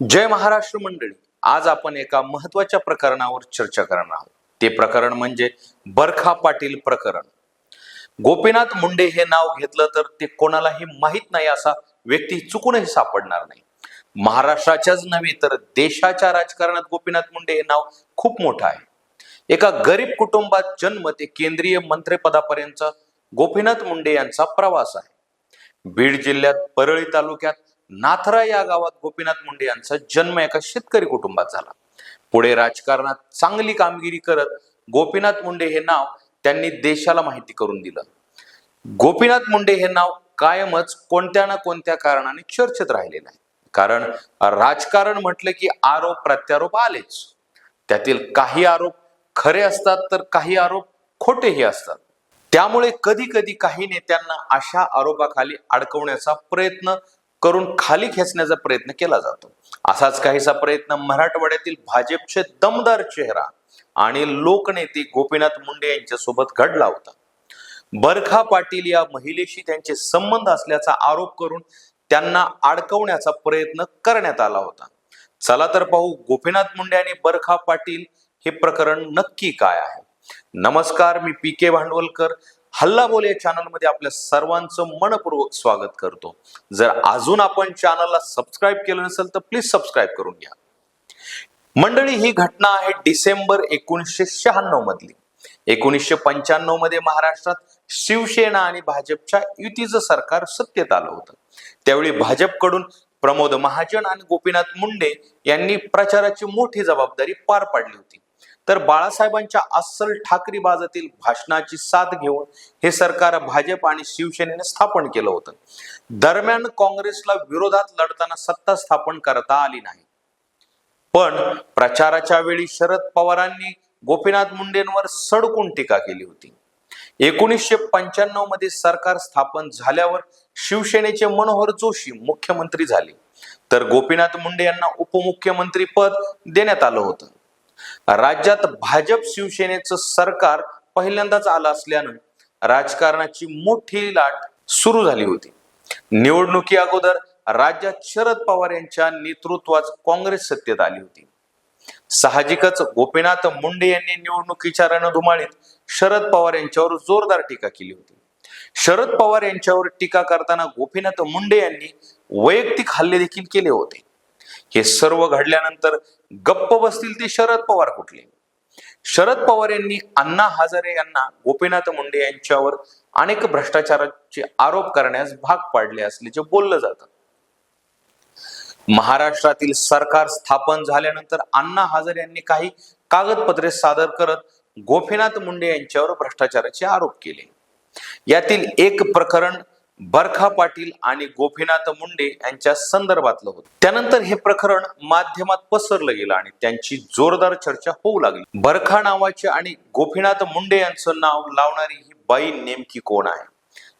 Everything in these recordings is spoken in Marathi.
जय महाराष्ट्र मंडळी आज आपण एका महत्त्वाच्या प्रकरणावर चर्चा करणार आहोत. ते प्रकरण म्हणजे बरखा पाटील प्रकरण. गोपीनाथ मुंडे हे नाव घेतलं तर ते कोणालाही माहीत नाही असा व्यक्ती चुकूनही सापडणार नाही. महाराष्ट्राच्याच नव्हे तर देशाच्या राजकारणात गोपीनाथ मुंडे हे नाव खूप मोठं आहे. एका गरीब कुटुंबात जन्म ते केंद्रीय मंत्रिपदापर्यंत गोपीनाथ मुंडे यांचा प्रवास आहे. बीड जिल्ह्यात परळी तालुक्यात नाथरा या गावात गोपीनाथ मुंडे यांचा जन्म एका शेतकरी कुटुंबात झाला. पुढे राजकारणात चांगली कामगिरी करत गोपीनाथ मुंडे हे नाव त्यांनी देशाला माहिती करून दिलं. गोपीनाथ मुंडे हे नाव कायमच कोणत्या ना कोणत्या कारणाने चर्चेत राहिलेलं आहे. कारण राजकारण म्हटलं की आरोप प्रत्यारोप आलेच. त्यातील काही आरोप खरे असतात तर काही आरोप खोटेही असतात. त्यामुळे कधी कधी काही नेत्यांना अशा आरोपाखाली अडकवण्याचा प्रयत्न करून खाली खेचण्याचा प्रयत्न केला जातो. असाच काहीसा प्रयत्न मराठवाड्यातील भाजपचे दमदार चेहरा आणि लोकनेते गोपीनाथ मुंडे यांच्या सोबत घडला होता. बरखा पाटील या महिलेशी त्यांचे संबंध असल्याचा आरोप करून त्यांना अडकवण्याचा प्रयत्न करण्यात आला होता. चला तर पाहू गोपीनाथ मुंडे आणि बरखा पाटील हे प्रकरण नक्की काय आहे. नमस्कार मी पी के भांडवलकर. हल्ला बोल या चॅनलमध्ये आपल्या सर्वांचं मनपूर्वक स्वागत करतो. जर अजून आपण चॅनलला सबस्क्राईब केलं नसेल तर प्लीज सबस्क्राईब करून घ्या. मंडळी ही घटना आहे डिसेंबर एकोणीसशे शहाण्णव मधली. एकोणीसशे पंच्याण्णवमध्ये महाराष्ट्रात शिवसेना आणि भाजपच्या युतीचं सरकार सत्तेत आलं होतं. त्यावेळी भाजपकडून प्रमोद महाजन आणि गोपीनाथ मुंडे यांनी प्रचाराची मोठी जबाबदारी पार पाडली होती. तर बाळासाहेबांच्या अस्सल ठाकरी बाजातील भाषणाची साथ घेऊन हे सरकार भाजप आणि शिवसेनेने स्थापन केलं होतं. दरम्यान काँग्रेसला विरोधात लढताना सत्ता स्थापन करता आली नाही. पण प्रचाराच्या वेळी शरद पवारांनी गोपीनाथ मुंडेंवर सडकून टीका केली होती. एकोणीसशे पंच्याण्णवमध्ये सरकार स्थापन झाल्यावर शिवसेनेचे मनोहर जोशी मुख्यमंत्री झाले. तर गोपीनाथ मुंडे यांना उपमुख्यमंत्री पद देण्यात आलं होतं. राज्यात भाजप शिवसेनेचं सरकार पहिल्यांदाच आलं असल्यानं राजकारणाची मोठी लाट सुरू झाली होती. निवडणुकी अगोदर राज्यात शरद पवार यांच्या नेतृत्वात काँग्रेस सत्तेत आली होती. साहजिकच गोपीनाथ मुंडे यांनी निवडणुकीच्या रणधुमाळीत शरद पवार यांच्यावर जोरदार टीका केली होती. शरद पवार यांच्यावर टीका करताना गोपीनाथ मुंडे यांनी वैयक्तिक हल्ले देखील केले होते. हे सर्व घडल्यानंतर गप्प बसतील ते शरद पवार कुठले? शरद पवार यांनी अण्णा हजारे यांना गोपीनाथ मुंडे यांच्यावर अनेक भ्रष्टाचाराचे आरोप करण्यास भाग पाडले असल्याचे बोललं जातं. महाराष्ट्रातील सरकार स्थापन झाल्यानंतर अण्णा हजारे यांनी काही कागदपत्रे सादर करत गोपीनाथ मुंडे यांच्यावर भ्रष्टाचाराचे आरोप केले. यातील एक प्रकरण बरखा पाटील आणि गोपीनाथ मुंडे यांच्या संदर्भातलं होतं. त्यानंतर हे प्रकरण माध्यमात पसरलं गेलं आणि त्यांची जोरदार चर्चा होऊ लागली. बरखा नावाची आणि गोपीनाथ मुंडे यांचं नाव लावणारी ही बाई नेमकी कोण आहे?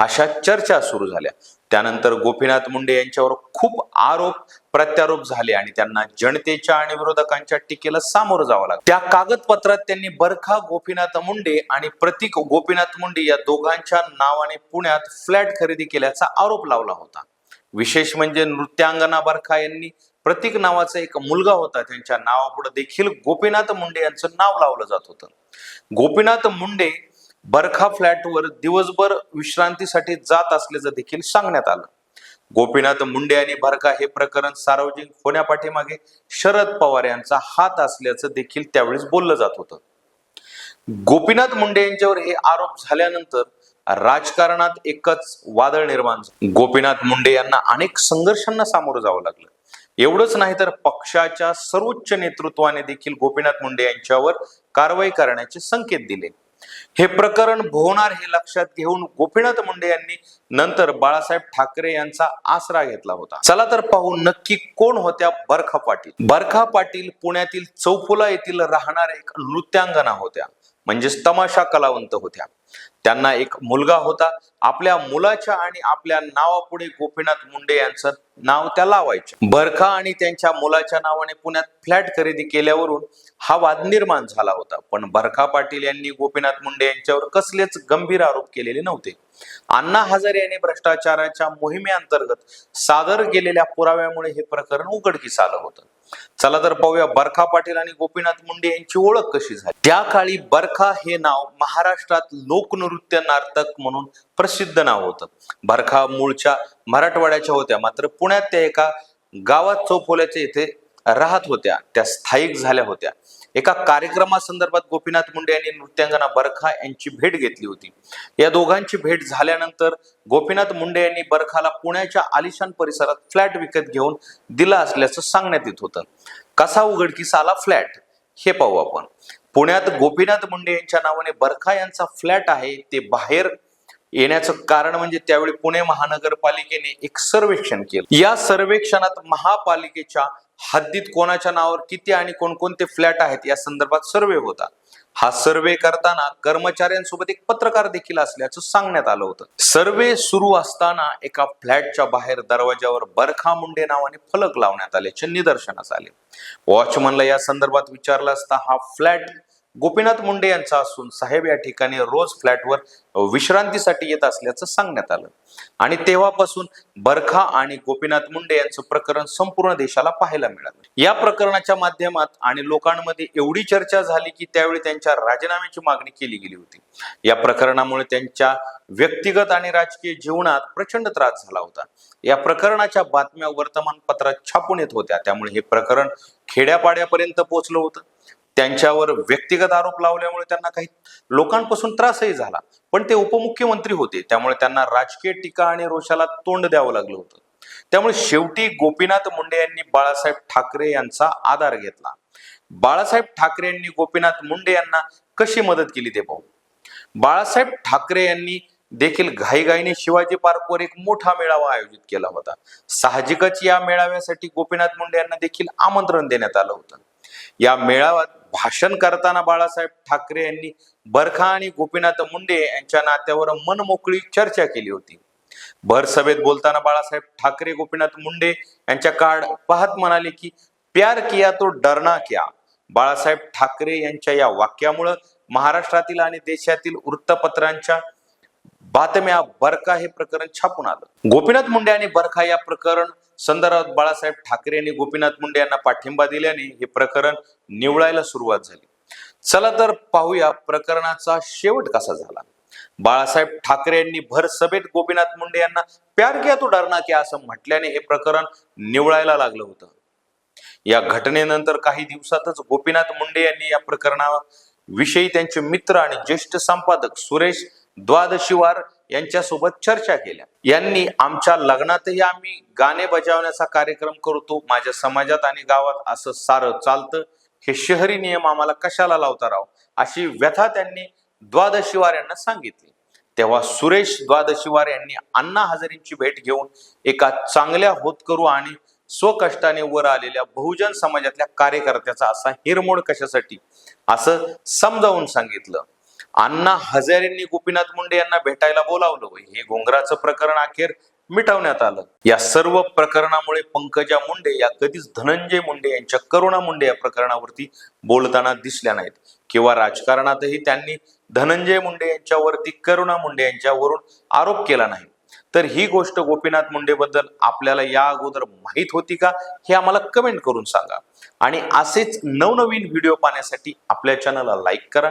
अशा चर्चा सुरू झाल्या. त्यानंतर गोपीनाथ मुंडे यांच्यावर खूप आरोप प्रत्यारोप झाले आणि त्यांना जनतेच्या आणि विरोधकांच्या टीकेला सामोरं जावं लागलं. त्या कागदपत्रात त्यांनी बरखा गोपीनाथ मुंडे आणि प्रतीक गोपीनाथ मुंडे या दोघांच्या नावाने पुण्यात फ्लॅट खरेदी केल्याचा आरोप लावला होता. विशेष म्हणजे नृत्यांगना बरखा यांनी प्रतीक नावाचा एक मुलगा होता. त्यांच्या नावापुढे देखील गोपीनाथ मुंडे यांचं नाव लावलं जात होतं. गोपीनाथ मुंडे बरखा फ्लॅटवर दिवसभर विश्रांतीसाठी जात असल्याचं देखील सांगण्यात आलं. गोपीनाथ मुंडे आणि बरखा हे प्रकरण सार्वजनिक होण्यापाठीमागे शरद पवार यांचा हात असल्याचं देखील त्यावेळेस बोललं जात होतं. गोपीनाथ मुंडे यांच्यावर हे आरोप झाल्यानंतर राजकारणात एकच वादळ निर्माण झालं. गोपीनाथ मुंडे यांना अनेक संघर्षांना सामोरं जावं लागलं. एवढंच नाही तर पक्षाच्या सर्वोच्च नेतृत्वाने देखील गोपीनाथ मुंडे यांच्यावर कारवाई करण्याचे संकेत दिले. हे प्रकरण भोवणार हे लक्षात घेऊन गोपीनाथ मुंडे यांनी नंतर बाळासाहेब ठाकरे यांचा आसरा घेतला होता. चला तर पाहू नक्की कोण होत्या बरखा पाटील. बरखा पाटील पुण्यातील चौफुला येथील राहणाऱ्या एक नृत्यांगना होत्या. म्हणजेच तमाशा कलावंत होत्या. त्यांना एक मुलगा होता. आपल्या मुलाच्या आणि आपल्या नावापुढे गोपीनाथ मुंडे यांचं नाव त्या लावायचे. बरखा आणि त्यांच्या मुलाच्या नावाने पुण्यात फ्लॅट खरेदी केल्यावरून हा वाद निर्माण झाला होता. पण बरखा पाटील यांनी गोपीनाथ मुंडे यांच्यावर कसलेच गंभीर आरोप केलेले नव्हते. अण्णा हजारे यांनी भ्रष्टाचाराच्या मोहिमेअंतर्गत सादर केलेल्या पुराव्यामुळे हे प्रकरण उघडकीस आलं होतं. चला तर पाहूया बरखा पाटील आणि गोपीनाथ मुंडे यांची ओळख कशी झाली? त्या काळी बरखा हे नाव महाराष्ट्रात लोकनृत्य नर्तक म्हणून प्रसिद्ध नाव होतं. बरखा मूळच्या मराठवाड्याच्या होत्या. मात्र पुण्यात त्या एका गावात चौफोल्याच्या इथे राहत होत्या. त्या स्थायिक झाल्या होत्या. एका कार्यक्रमासंदर्भात गोपीनाथ मुंडे यांनी नृत्यांगना बरखा यांची भेट घेतली होती. या दोघांची भेट झाल्यानंतर गोपीनाथ मुंडे यांनी बरखाला पुण्याच्या आलिशान परिसरात फ्लॅट विकत घेऊन दिला असल्याचं सांगण्यात येत होतं. कसा उघडकीस आला फ्लॅट? हे पाहू आपण. पुण्यात गोपीनाथ मुंडे यांच्या नावाने बरखा यांचा फ्लॅट आहे ते बाहेर येण्याचं कारण म्हणजे त्यावेळी पुणे महानगरपालिकेने एक सर्वेक्षण केलं. या सर्वेक्षणात महापालिकेच्या हद्दीत कोणाच्या नावावर किती आणि कोणकोणते फ्लॅट आहेत या संदर्भात सर्वे होता. हा सर्वे करताना कर्मचाऱ्यांसोबत एक पत्रकार देखील असल्याचं सांगण्यात आलं होतं. सर्वे सुरू असताना एका फ्लॅटच्या बाहेर दरवाजावर बरखा मुंडे नावाने फलक लावण्यात आल्याचे निदर्शनास आले. वॉचमनला या संदर्भात विचारलं असता हा फ्लॅट गोपीनाथ मुंडे यांचा असून साहेब या ठिकाणी रोज फ्लॅटवर विश्रांतीसाठी येत असल्याचं सांगण्यात आलं. आणि तेव्हापासून बरखा आणि गोपीनाथ मुंडे यांचं प्रकरण संपूर्ण देशाला पाहायला मिळालं. या प्रकरणाच्या माध्यमात आणि लोकांमध्ये एवढी चर्चा झाली की त्यावेळी त्यांच्या राजीनाम्याची मागणी केली गेली होती. या प्रकरणामुळे त्यांच्या व्यक्तिगत आणि राजकीय जीवनात प्रचंड त्रास झाला होता. या प्रकरणाच्या बातम्या वर्तमानपत्रात छापून येत होत्या. त्यामुळे हे प्रकरण खेड्यापाड्यापर्यंत पोहोचलं होतं. त्यांच्यावर व्यक्तिगत आरोप लावल्यामुळे त्यांना काही लोकांपासून त्रासही झाला. पण ते उपमुख्यमंत्री होते. त्यामुळे त्यांना राजकीय टीका आणि रोषाला तोंड द्यावं लागलं होतं. त्यामुळे शेवटी गोपीनाथ मुंडे यांनी बाळासाहेब ठाकरे यांचा आधार घेतला. बाळासाहेब ठाकरे यांनी गोपीनाथ मुंडे यांना कशी मदत केली ते पाहू. बाळासाहेब ठाकरे यांनी देखील घाईघाईने शिवाजी पार्कवर एक मोठा मेळावा आयोजित केला होता. साहजिकच या मेळाव्यासाठी गोपीनाथ मुंडे यांना देखील आमंत्रण देण्यात आलं होतं. या मेळाव्यात भाषण करताना बाळासाहेब ठाकरे यांनी बरखा आणि गोपीनाथ मुंडे यांच्या नात्यावर मनमोकळी चर्चा केली होती. भर सभेत बोलताना बाळासाहेब ठाकरे गोपीनाथ मुंडे यांच्या काळ पाहत म्हणाले की प्यार किया तो डरना क्या? बाळासाहेब ठाकरे यांच्या या वाक्यामुळं महाराष्ट्रातील आणि देशातील वृत्तपत्रांच्या बातम्या बरखा हे प्रकरण छापून आलं. गोपीनाथ मुंडे आणि बरखा या प्रकरण संदर्भात बाळासाहेब ठाकरे यांनी गोपीनाथ मुंडे यांना पाठिंबा दिल्याने हे प्रकरण निवळायला सुरुवात झाली. चला तर पाहूया प्रकरणाचा शेवट कसा झाला. बाळासाहेब ठाकरे यांनी भर सभेत गोपीनाथ मुंडे यांना प्यार किया तो डरना किया असं म्हटल्याने हे प्रकरण निवळायला लागलं होतं. या घटनेनंतर काही दिवसातच गोपीनाथ मुंडे यांनी या प्रकरणाविषयी त्यांचे मित्र आणि ज्येष्ठ संपादक सुरेश द्वादशीवार यांच्यासोबत चर्चा केल्या. यांनी आमच्या लग्नातही आम्ही गाणे बजावण्याचा कार्यक्रम करतो. माझ्या समाजात आणि गावात असं सारं चालतं. हे शहरी नियम आम्हाला कशाला लावता राव? अशी व्यथा त्यांनी द्वादशीवार यांना सांगितली. तेव्हा सुरेश द्वादशीवार यांनी अण्णा हजारेंची भेट घेऊन एका चांगल्या होतकरू आणि स्वकष्टाने वर आलेल्या बहुजन समाजातल्या कार्यकर्त्याचा असा हिरमोड कशासाठी? असं समजावून सांगितलं. अण्णा हजारेंनी गोपीनाथ मुंडे यांना भेटायला बोलावलं. हे गोंगराचं प्रकरण अखेर मिटवण्यात आलं. या सर्व प्रकरणामुळे पंकजा मुंडे या कधीच धनंजय मुंडे यांच्या करुणा मुंडे या प्रकरणावरती बोलताना दिसल्या नाहीत. किंवा राजकारणातही त्यांनी धनंजय मुंडे यांच्यावरती करुणा मुंडे यांच्यावरून आरोप केला नाही. तर ही गोष्ट गोपीनाथ मुंडे बद्दल आपल्याला या अगोदर माहीत होती का हे आम्हाला कमेंट करून सांगा. आणि असेच नवनवीन व्हिडिओ पाहण्यासाठी आपल्या चॅनलला लाईक करा.